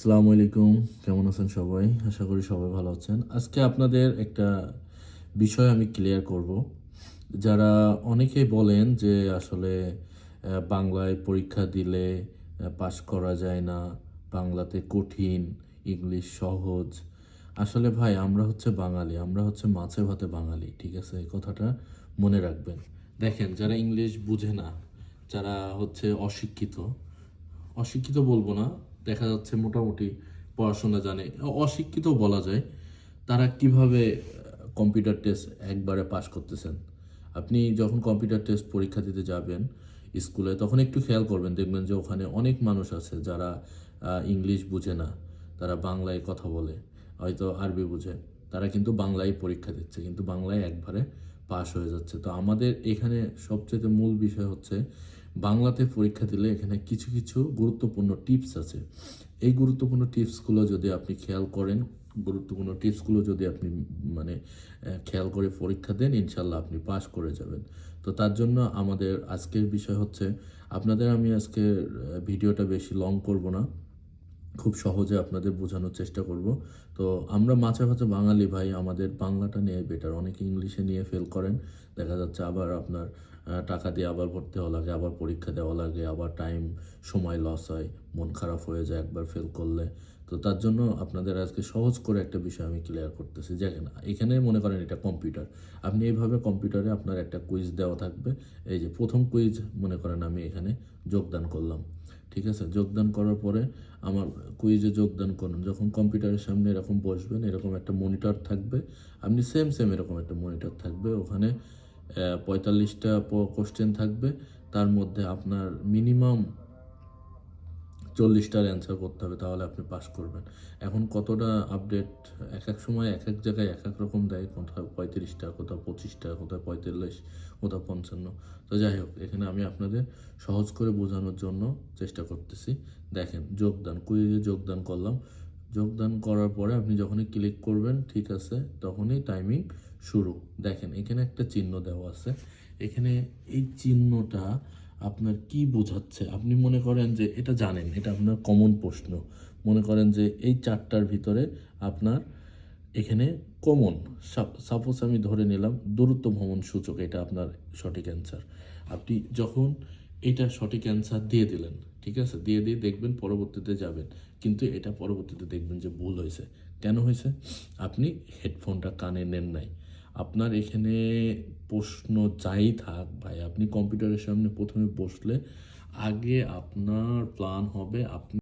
আসসালামু আলাইকুম। কেমন আছেন সবাই? আশা করি সবাই ভালো আছেন। আজকে আপনাদের একটা বিষয় আমি ক্লিয়ার করব। যারা অনেকেই বলেন যে আসলে বাংলায় পরীক্ষা দিলে পাশ করা যায় না, বাংলাতে কঠিন, ইংলিশ সহজ। আসলে ভাই, আমরা হচ্ছে বাঙালি, আমরা হচ্ছে মাছে ভাতে বাঙালি, ঠিক আছে? এই কথাটা মনে রাখবেন। দেখেন, যারা ইংলিশ বুঝে না, যারা হচ্ছে অশিক্ষিত অশিক্ষিত বলব না দেখা যাচ্ছে মোটামুটি পড়াশোনা জানে। অশিক্ষিত বলা যায়, তারা কীভাবে কম্পিউটার টেস্ট একবারে পাস করতেছেন? আপনি যখন কম্পিউটার টেস্ট পরীক্ষা দিতে যাবেন স্কুলে, তখন একটু খেয়াল করবেন, দেখবেন যে ওখানে অনেক মানুষ আছে যারা ইংলিশ বুঝে না। তারা বাংলায় কথা বলে, হয়তো আরবি বুঝে। তারা কিন্তু বাংলায় পরীক্ষা দিচ্ছে, কিন্তু বাংলায় একবারে পাশ হয়ে যাচ্ছে। তো আমাদের এখানে সবচেয়ে মূল বিষয় হচ্ছে বাংলাতে পরীক্ষা দিলে এখানে কিছু কিছু গুরুত্বপূর্ণ টিপস আছে। এই গুরুত্বপূর্ণ টিপসগুলো যদি আপনি খেয়াল করেন, গুরুত্বপূর্ণ টিপসগুলো যদি আপনি মানে খেয়াল করে পরীক্ষা দেন, ইনশাল্লাহ আপনি পাস করে যাবেন। তো তার জন্য আমাদের আজকের বিষয় হচ্ছে, আপনাদের আমি আজকে ভিডিওটা বেশি লং করব না। খুব সহজে আপনাদের বোঝানোর চেষ্টা করব। তো আমরা মাছে ভাতে বাঙালি ভাই, আমাদের বাংলাটা নিয়ে বেটার অনেকে ইংলিশে নিয়ে ফেল করেন। দেখা যাচ্ছে আবার আপনার টাকা দিয়ে আবার ভর্তি হওয়া লাগে, আবার পরীক্ষা দেওয়া লাগে, আবার টাইম সময় লস হয়, মন খারাপ হয়ে যায় একবার ফেল করলে। তো তার জন্য আপনাদের আজকে সহজ করে একটা বিষয় আমি ক্লিয়ার করতেছি। দেখেন, এখানে মনে করেন এটা কম্পিউটার আপনি এইভাবে কম্পিউটারে আপনার একটা কুইজ দেওয়া থাকবে। এই যে প্রথম কুইজ মনে করেন আমি এখানে যোগদান করলাম। ঠিক আছে? যোগদান করার পরে আমার কুইজে যোগদান করুন। যখন কম্পিউটারের সামনে এরকম বসবেন, এরকম একটা মনিটর থাকবে। আপনি সেম সেম এরকম একটা মনিটর থাকবে। ওখানে পঁয়তাল্লিশটা কোশ্চেন থাকবে। তার মধ্যে আপনার মিনিমাম চল্লিশটার অ্যান্সার করতে হবে, তাহলে আপনি পাস করবেন। এখন কতটা আপডেট এক এক সময় এক এক জায়গায় এক এক রকম দেয় কোথাও পঁয়ত্রিশটা কোথাও পঁচিশটা কোথাও পঁয়তাল্লিশ কোথাও পঞ্চান্ন। তো যাই হোক, এখানে আমি আপনাদের সহজ করে বোঝানোর জন্য চেষ্টা করতেছি। দেখেন, যোগদান কুইজে যোগদান করলাম। যোগদান করার পরে আপনি যখনই ক্লিক করবেন, ঠিক আছে, তখনই টাইমিং শুরু। দেখেন, এখানে একটা চিহ্ন দেওয়া আছে। এখানে এই চিহ্নটা আপনার কি বোঝাচ্ছে? আপনি মনে করেন যে এটা জানেন, এটা আপনার কমন প্রশ্ন। মনে করেন যে এই চারটার ভিতরে আপনার এখানে কমন সাপোজ আমি ধরে নিলাম, দূরত্ব ভ্রমণ সূচক, এটা আপনার সঠিক অ্যান্সার আপনি যখন এটা সঠিক অ্যান্সার দিয়ে দিলেন, ঠিক আছে? দিয়ে দিয়ে দেখবেন পরবর্তীতে যাবেন। কিন্তু এটা পরবর্তীতে দেখবেন যে ভুল হয়েছে। কেন হয়েছে? আপনি হেডফোনটা কানে নেন নাই। আপনার এখানে প্রশ্ন যাই থাক ভাই। আপনি কম্পিউটারের সামনে প্রথমে বসলে আগে আপনার প্ল্যান হবে আপনি